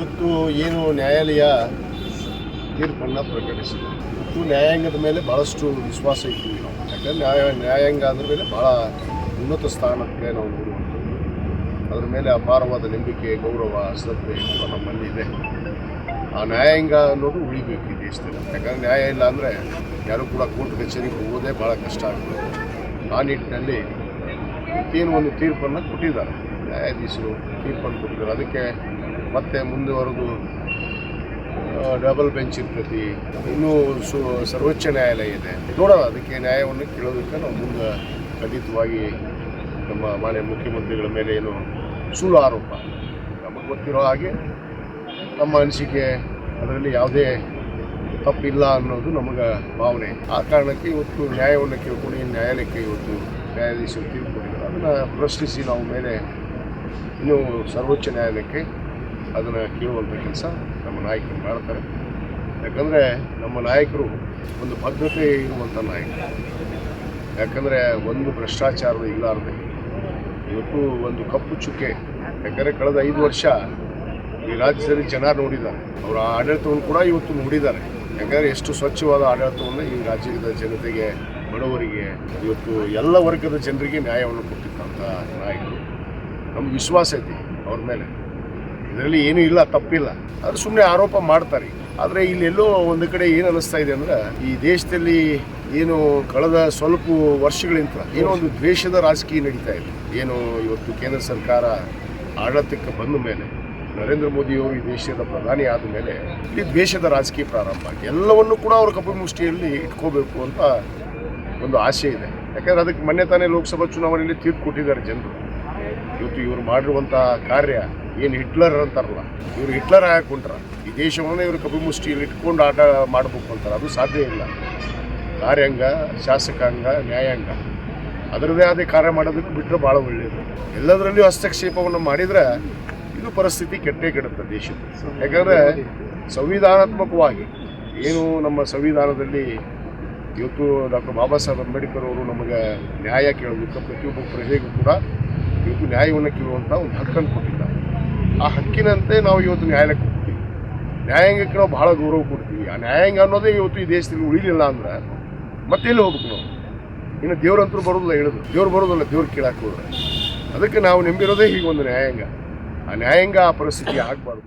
ಇವತ್ತು ಏನು ನ್ಯಾಯಾಲಯ ತೀರ್ಪನ್ನು ಪ್ರಕಟಿಸಿದೆ. ಇವತ್ತು ನ್ಯಾಯಾಂಗದ ಮೇಲೆ ಭಾಳಷ್ಟು ವಿಶ್ವಾಸ ಇಟ್ಟಿವಿ ನಾವು. ಯಾಕಂದ್ರೆ ನ್ಯಾಯ, ನ್ಯಾಯಾಂಗ ಅದ್ರ ಮೇಲೆ ಭಾಳ ಉನ್ನತ ಸ್ಥಾನಕ್ಕೆ ನಾವು ನೋಡುವಂಥದ್ದು. ಅದರ ಮೇಲೆ ಅಪಾರವಾದ ನಂಬಿಕೆ, ಗೌರವ, ಶ್ರದ್ಧೆ ಕೂಡ ನಮ್ಮಲ್ಲಿ ಇದೆ. ಆ ನ್ಯಾಯಾಂಗ ಅನ್ನೋದು ಉಳಿಬೇಕು ಈ ದೇಶದಲ್ಲಿ. ಯಾಕಂದ್ರೆ ನ್ಯಾಯ ಇಲ್ಲ ಅಂದರೆ ಯಾರು ಕೂಡ ಕೋರ್ಟ್ ಕಚೇರಿಗೆ ಹೋಗೋದೇ ಭಾಳ ಕಷ್ಟ ಆಗ್ತದೆ. ಆ ನಿಟ್ಟಿನಲ್ಲಿ ಏನು ಒಂದು ತೀರ್ಪನ್ನು ಕೊಟ್ಟಿದ್ದಾರೆ. ನ್ಯಾಯಾಧೀಶರು ತೀರ್ಪನ್ನು ಕೊಟ್ಟಿದ್ದಾರೆ. ಅದಕ್ಕೆ ಮತ್ತೆ ಮುಂದುವರೆದು ಡಬಲ್ ಬೆಂಚ್ ಇರ್ತೈತಿ. ಇನ್ನೂ ಸರ್ವೋಚ್ಚ ನ್ಯಾಯಾಲಯ ಇದೆ. ನೋಡೋಣ, ಅದಕ್ಕೆ ನ್ಯಾಯವನ್ನು ಕೇಳೋದಕ್ಕೆ ನಾವು ಮುಂದೆ ಖಂಡಿತವಾಗಿ ನಮ್ಮ ಮಾನ್ಯ ಮುಖ್ಯಮಂತ್ರಿಗಳ ಮೇಲೆ ಏನು ಸುಳ್ಳು ಆರೋಪ. ನಮಗೆ ಗೊತ್ತಿರೋ ಹಾಗೆ ನಮ್ಮ ಅನಿಸಿಕೆ ಅದರಲ್ಲಿ ಯಾವುದೇ ತಪ್ಪಿಲ್ಲ ಅನ್ನೋದು ನಮಗೆ ಭಾವನೆ. ಆ ಕಾರಣಕ್ಕೆ ಇವತ್ತು ನ್ಯಾಯವನ್ನು ಕೇಳ್ಕೊಂಡು ನ್ಯಾಯಾಲಯಕ್ಕೆ ಇವತ್ತು ನ್ಯಾಯಾಧೀಶರು ತೀರ್ಪು ಕೊಟ್ಟಿದ್ದಾರೆ. ಅದನ್ನು ಪ್ರಶ್ನಿಸಿ ನಾವು ಮೇಲೆ ಇನ್ನೂ ಸರ್ವೋಚ್ಚ ನ್ಯಾಯಾಲಯಕ್ಕೆ ಅದನ್ನು ಕೇಳುವಂಥ ಕೆಲಸ ನಮ್ಮ ನಾಯಕರು ಮಾಡ್ತಾರೆ. ಯಾಕಂದರೆ ನಮ್ಮ ನಾಯಕರು ಒಂದು ಭದ್ರತೆ ಇರುವಂಥ ನಾಯಕರು ಯಾಕಂದರೆ ಒಂದು ಭ್ರಷ್ಟಾಚಾರ ಇಲ್ಲಾರದೆ ಇವತ್ತು ಒಂದು ಕಪ್ಪು ಚುಕ್ಕೆ, ಯಾಕಂದರೆ ಕಳೆದ ಐದು ವರ್ಷ ಈ ರಾಜ್ಯದಲ್ಲಿ ಜನ ನೋಡಿದ್ದಾರೆ. ಅವರ ಆಡಳಿತವನ್ನು ಕೂಡ ಇವತ್ತು ನೋಡಿದ್ದಾರೆ. ಯಾಕಂದರೆ ಎಷ್ಟು ಸ್ವಚ್ಛವಾದ ಆಡಳಿತವನ್ನು ಈ ರಾಜ್ಯದ ಜನತೆಗೆ, ಬಡವರಿಗೆ, ಇವತ್ತು ಎಲ್ಲ ವರ್ಗದ ಜನರಿಗೆ ನ್ಯಾಯವನ್ನು ಕೊಟ್ಟಿದ್ದಂಥ ನಾಯಕರು. ನಮ್ಗೆ ವಿಶ್ವಾಸ ಐತಿ ಅವ್ರ ಮೇಲೆ. ಇದರಲ್ಲಿ ಏನೂ ಇಲ್ಲ, ತಪ್ಪಿಲ್ಲ. ಆದರೆ ಸುಮ್ಮನೆ ಆರೋಪ ಮಾಡ್ತಾರೆ. ಆದರೆ ಇಲ್ಲೆಲ್ಲೋ ಒಂದು ಕಡೆ ಏನು ಅನ್ನಿಸ್ತಾ ಇದೆ ಅಂದ್ರೆ, ಈ ದೇಶದಲ್ಲಿ ಏನು ಕಳೆದ ಸ್ವಲ್ಪ ವರ್ಷಗಳಿಂದ ಏನೋ ಒಂದು ದ್ವೇಷದ ರಾಜಕೀಯ ನಡೀತಾ ಇದೆ. ಏನು ಇವತ್ತು ಕೇಂದ್ರ ಸರ್ಕಾರ ಆಡಳಿತಕ್ಕೆ ಬಂದ ಮೇಲೆ, ನರೇಂದ್ರ ಮೋದಿಯವರು ಈ ದೇಶದ ಪ್ರಧಾನಿ ಆದ ಮೇಲೆ ಇಲ್ಲಿ ದ್ವೇಷದ ರಾಜಕೀಯ ಪ್ರಾರಂಭ ಆಗಿ ಎಲ್ಲವನ್ನು ಕೂಡ ಅವರು ಕಪ್ಪು ಮುಷ್ಟಿಯಲ್ಲಿ ಇಟ್ಕೋಬೇಕು ಅಂತ ಒಂದು ಆಸೆ ಇದೆ. ಯಾಕಂದ್ರೆ ಅದಕ್ಕೆ ಮೊನ್ನೆ ತಾನೇ ಲೋಕಸಭಾ ಚುನಾವಣೆಯಲ್ಲಿ ತೀರ್ಪು ಕೊಟ್ಟಿದ್ದಾರೆ ಜನರು. ಇವತ್ತು ಇವರು ಮಾಡಿರುವಂಥ ಕಾರ್ಯ ಏನು ಹಿಟ್ಲರ್ ಅಂತಾರಲ್ಲ, ಇವರು ಹಿಟ್ಲರ್ ಹಾಕೊಂಡ್ರ ಈ ದೇಶವನ್ನ ಇವರು ಕಪಿ ಮುಷ್ಟಿಯಲ್ಲಿ ಇಟ್ಕೊಂಡು ಆಟ ಮಾಡಬೇಕು ಅಂತಾರೆ, ಅದು ಸಾಧ್ಯ ಇಲ್ಲ. ಕಾರ್ಯಾಂಗ, ಶಾಸಕಾಂಗ, ನ್ಯಾಯಾಂಗ, ಅದರದೇ ಆದ ಕಾರ್ಯ ಮಾಡೋದಕ್ಕೆ ಬಿಟ್ಟರೆ ಭಾಳ ಒಳ್ಳೆಯದು ಎಲ್ಲದರಲ್ಲೂ ಹಸ್ತಕ್ಷೇಪವನ್ನು ಮಾಡಿದರೆ ಇದು ಪರಿಸ್ಥಿತಿ ಕೆಟ್ಟೇ ಕೆಡುತ್ತೆ ದೇಶದ ಯಾಕಂದರೆ ಸಂವಿಧಾನಾತ್ಮಕವಾಗಿ ಏನು ನಮ್ಮ ಸಂವಿಧಾನದಲ್ಲಿ ಇವತ್ತು ಡಾಕ್ಟರ್ ಬಾಬಾ ಸಾಹೇಬ್ ಅಂಬೇಡ್ಕರ್ ಅವರು ನಮಗೆ ನ್ಯಾಯ ಕೇಳೋದಕ್ಕೆ ಪ್ರತಿಯೊಬ್ಬ ಪ್ರಜೆಗೂ ಕೂಡ ಇವತ್ತು ನ್ಯಾಯವನ್ನು ಕೇಳುವಂಥ ಒಂದು ಹಕ್ಕನ್ನು ಕೊಟ್ಟಿದ್ದಾರೆ. ಆ ಹಕ್ಕಿನಂತೆ ನಾವು ಇವತ್ತು ನ್ಯಾಯಾಲಯಕ್ಕೆ ಹೋಗ್ತೀವಿ. ನ್ಯಾಯಾಂಗಕ್ಕೆ ನಾವು ಬಹಳ ಗೌರವ ಕೊಡ್ತೀವಿ. ಆ ನ್ಯಾಯಾಂಗ ಅನ್ನೋದೇ ಇವತ್ತು ಈ ದೇಶದಲ್ಲಿ ಉಳಿಲಿಲ್ಲ ಅಂದ್ರೆ ಮತ್ತೆಲ್ಲಿ ಹೋಗ್ಬೇಕು ನಾವು? ಇನ್ನು ದೇವ್ರಂತರೂ ಬರೋದಿಲ್ಲ ಹೇಳಿದ್ರು. ದೇವ್ರು ಬರೋದಿಲ್ಲ, ದೇವ್ರು ಕೇಳಕ್ಕೆ ಹೋದ್ರೆ. ಅದಕ್ಕೆ ನಾವು ನಂಬಿರೋದೇ ಹೀಗೊಂದು ನ್ಯಾಯಾಂಗ. ಆ ನ್ಯಾಯಾಂಗ ಆ ಪರಿಸ್ಥಿತಿ ಆಗಬಾರ್ದು.